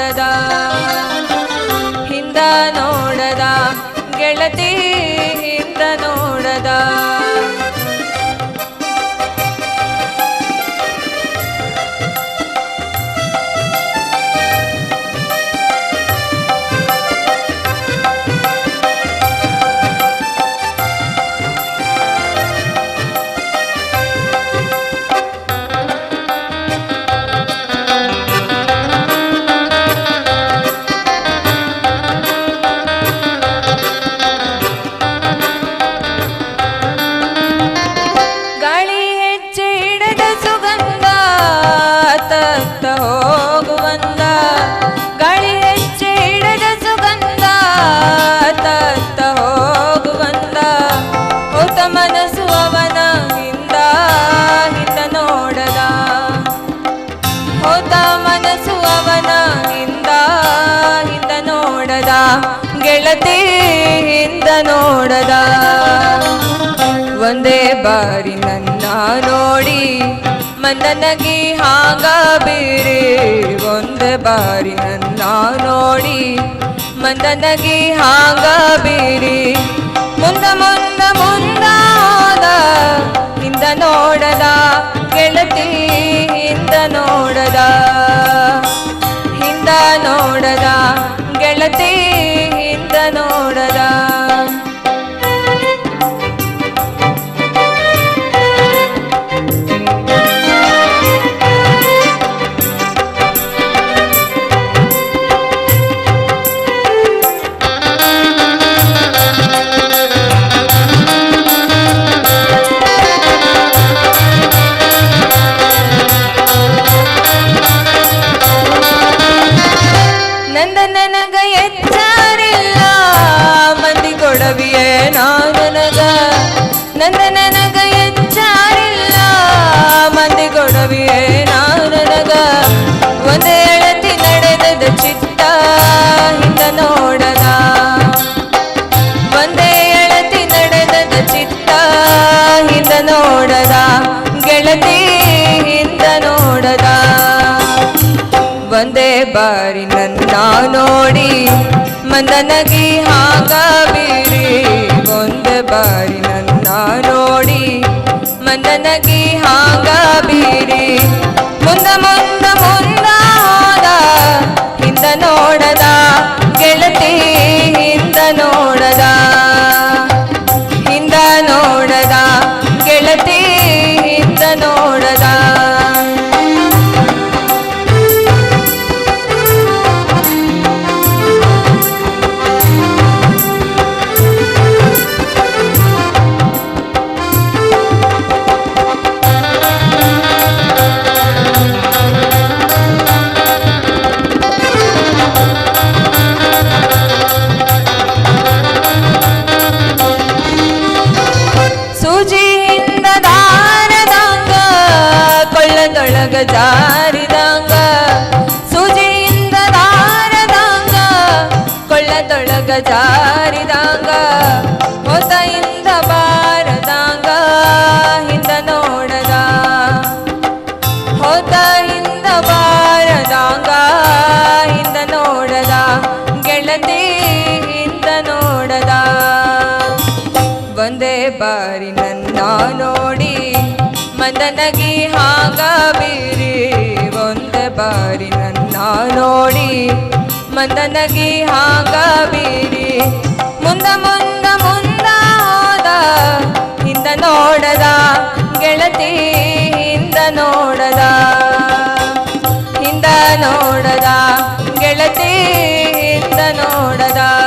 ನೋಡದ ಹಿಂದ ನೋಡದ ಗೆಳತಿ ಮನಸ್ಸು ಅವನ ಹಿಂದ ಹಿಂದ ನೋಡದ. ಹೋತ ಮನಸ್ಸು ಅವನ ಹಿಂದ ಹಿಂದ ನೋಡದ. ಗೆಳತಿ ಹಿಂದ ನೋಡದ. ಒಂದೇ ಬಾರಿ ನನ್ನ ನೋಡಿ ಮನನಗಿ ಹಾಗ ಬೇರೆ. ಒಂದೇ ಬಾರಿ ನನ್ನ ನೋಡಿ ಮಂದನಗಿ ಹಾಗ ಬೀರಿ. ನೋಡದ, ಗೆಳತಿ ಹಿಂದ ನೋಡದ. ಒಂದೇ ಬಾರಿ ನನ್ನ ನೋಡಿ ಮಂದನಗಿ ಹಾಗ ಬೀರಿ ಒಂದೇ ಬಾರಿ ನನ್ನ ನೋಡಿ ಮಂದನಗಿ ಹಾಗ ಬೀರಿ ಮುಂದ ಮುಂದ ಮುಂದ ಕೊಳ್ಳದೊಳಗ ಜಾರಿದಂಗ ಸೂಜಿಯಿಂದ ದಾರದಂಗ ಕೊಳ್ಳದೊಳಗ ಜಾರಿದಂಗ ಹೊಸಯಿಂದ ನನಗೆ ಹಾಗಾಗಿರಿ ಒಂದು ಬಾರಿ ನನ್ನ ನೋಡಿ. ಮಂದನಗಿ ಹಾಗಾಗಿರಿ ಮುಂದ ಮುಂದ ಮುಂದ ಹೋದ ಹಿಂದ ನೋಡದ. ಗೆಳತಿ ಹಿಂದ ನೋಡದ. ಹಿಂದ ನೋಡದ. ಗೆಳತಿ ಹಿಂದ ನೋಡದ.